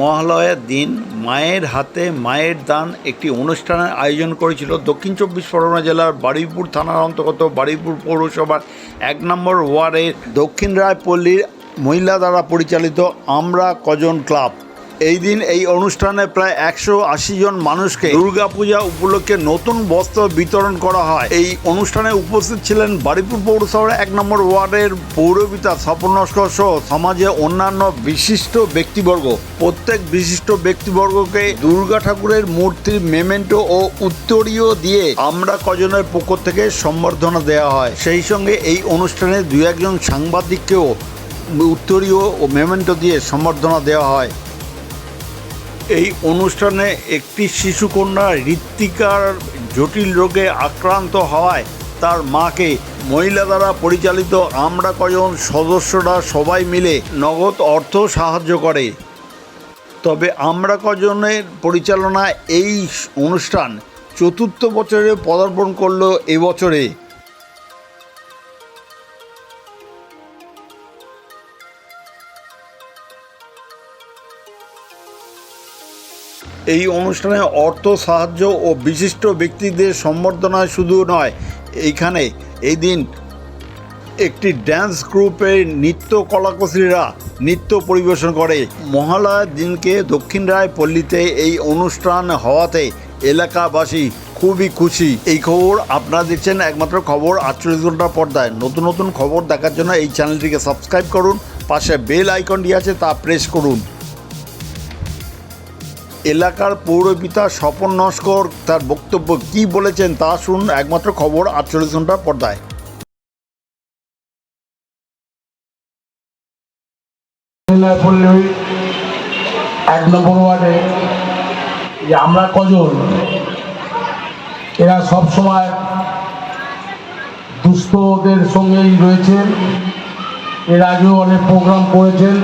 মহালয়ার দিন মায়ের হাতে মায়ের দান একটি অনুষ্ঠানের আয়োজন করেছিল দক্ষিণ চব্বিশ পরগনা জেলার বারুইপুর থানার অন্তর্গত বারুইপুর পৌরসভার এক নম্বর ওয়ার্ডের দক্ষিণ রায়পল্লীর মহিলা দ্বারা পরিচালিত আমরা কজন ক্লাব। এই দিন এই অনুষ্ঠানে প্রায় একশো আশি জন মানুষকে দুর্গাপূজা উপলক্ষে নতুন বস্ত্র বিতরণ করা হয়। এই অনুষ্ঠানে উপস্থিত ছিলেন বারুইপুর পৌরসভার এক নম্বর ওয়ার্ডের পৌরবিতা স্বপন নস্কর সহ সমাজে অন্যান্য বিশিষ্ট ব্যক্তিবর্গ। প্রত্যেক বিশিষ্ট ব্যক্তিবর্গকে দুর্গা ঠাকুরের মূর্তির মেমেন্টো ও উত্তরীয় দিয়ে আমরা কজনের পক্ষ থেকে সম্বর্ধনা দেওয়া হয়। সেই সঙ্গে এই অনুষ্ঠানে দু একজন সাংবাদিককেও উত্তরীয় ও মেমেন্টো দিয়ে সম্বর্ধনা দেওয়া হয়। এই অনুষ্ঠানে একটি শিশুকন্যা ঋত্বিকার জটিল রোগে আক্রান্ত হওয়ায় তার মাকে মহিলা দ্বারা পরিচালিত আমরা কজন সদস্যরা সবাই মিলে নগদ অর্থ সাহায্য করে। তবে আমরা কজনের পরিচালনায় এই অনুষ্ঠান চতুর্থ বছরে পদার্পণ করল এবছরে এই অনুষ্ঠানে অর্থ, সাহায্য ও বিশিষ্ট ব্যক্তিদের সম্বর্ধনা শুধু নয়, এইখানে এই দিন একটি ড্যান্স গ্রুপের নৃত্য কলাকুশলীরা নৃত্য পরিবেশন করে। মহালয়ার দিনকে দক্ষিণ রায় পল্লীতে এই অনুষ্ঠান হওয়াতে এলাকাবাসী খুবই খুশি। এই খবর আপনারা দেখছেন একমাত্র খবর আটচল্লিশ ঘণ্টা পর্দায়। নতুন নতুন খবর দেখার জন্য এই চ্যানেলটিকে সাবস্ক্রাইব করুন, পাশে বেল আইকনটি আছে তা প্রেস করুন। এলাকার পৌরপিতা স্বপন নস্কর তার বক্তব্য কি বলেছেন তা শুনুন একমাত্র খবর আটচল্লিশ ঘণ্টা পর্দায়। পল্লী এক নম্বর ওয়ার্ডে যে আমরা কজন, এরা সব সময় দুস্থদের সঙ্গেই রয়েছেন। এর আগেও অনেক প্রোগ্রাম করেছেন।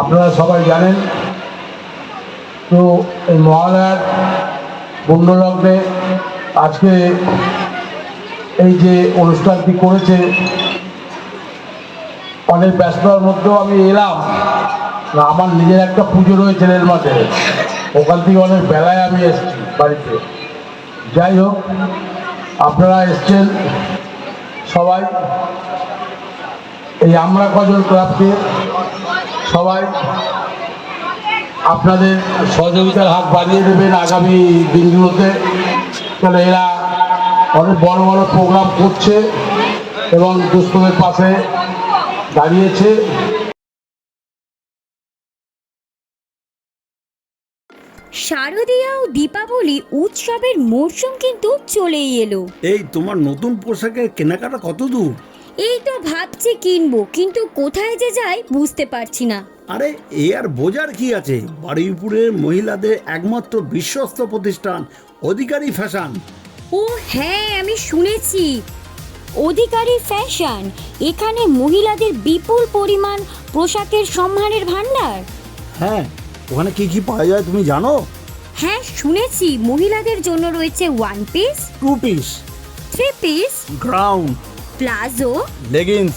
আপনারা সবাই জানেন। তো এই মহালয়ার পুণ্যলগ্নে আজকে এই যে অনুষ্ঠানটি করেছে, অনেক ব্যস্ততার মধ্যেও আমি এলাম। আমার নিজের একটা পুজো রয়েছে রেল মাঠে। ওখান থেকে অনেক বেলায় আমি এসেছি বাড়িতে। যাই হোক, আপনারা এসছেন সবাই। এই আমরা কজন ক্লাবকে সবাই আপনাদের সহযোগিতার হাত বাড়িয়ে দেবেন আগামী দিনগুলোতে। তাহলে এরা অনেক বড় বড় প্রোগ্রাম করছে এবং দুস্থদের পাশে দাঁড়িয়েছে। শারদীয়া ও দীপাবলি উৎসবের মরশুম কিন্তু চলেই এলো। এই তোমার নতুন পোশাকের কেনাকাটা কত দূর? এই তো ভাবছি কিনবো কিন্তু কোথায় যে যাই বুঝতে পারছি না। আরে এ আর বোঝার কি আছে? বারুইপুরের মহিলাদের একমাত্র বিশ্বস্ত প্রতিষ্ঠান অধিকারী ফ্যাশন। ও হ্যাঁ আমি শুনেছি। অধিকারী ফ্যাশন এখানে মহিলাদের বিপুল পরিমাণ পোশাকের সম্মানের ভান্ডার হ্যাঁ ওখানে কি কি পাওয়া যায় তুমি জানো? হ্যাঁ শুনেছি মহিলাদের জন্য রয়েছে one piece two piece three piece ground palazzo leggings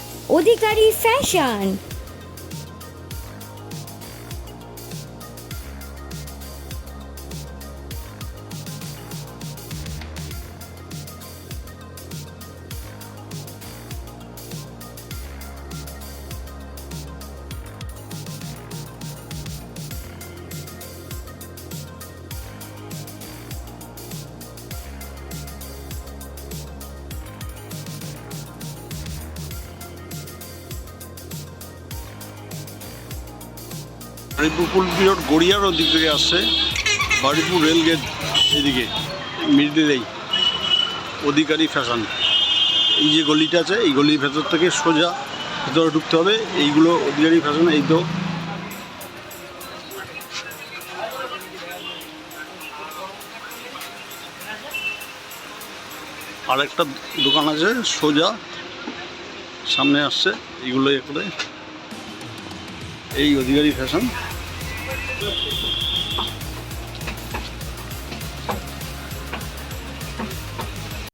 অধিকারী ফ্যাশন। বাড়িপুর কুলপিরোড গড়িয়ার ওদিক থেকে আসছে। বাড়িপুর রেলগেট এদিকে মিডিলেই অধিকারী ফ্যাশন। এই যে গলিটা আছে, এই গলির ভেতর থেকে সোজা ভেতরে ঢুকতে হবে। এইগুলো অধিকারী ফ্যাশন, এই তো। আরেকটা দোকান আছে, সোজা। সামনে আসছে, এইগুলো করে। এই অধিকারী ফ্যাশন। Thank you.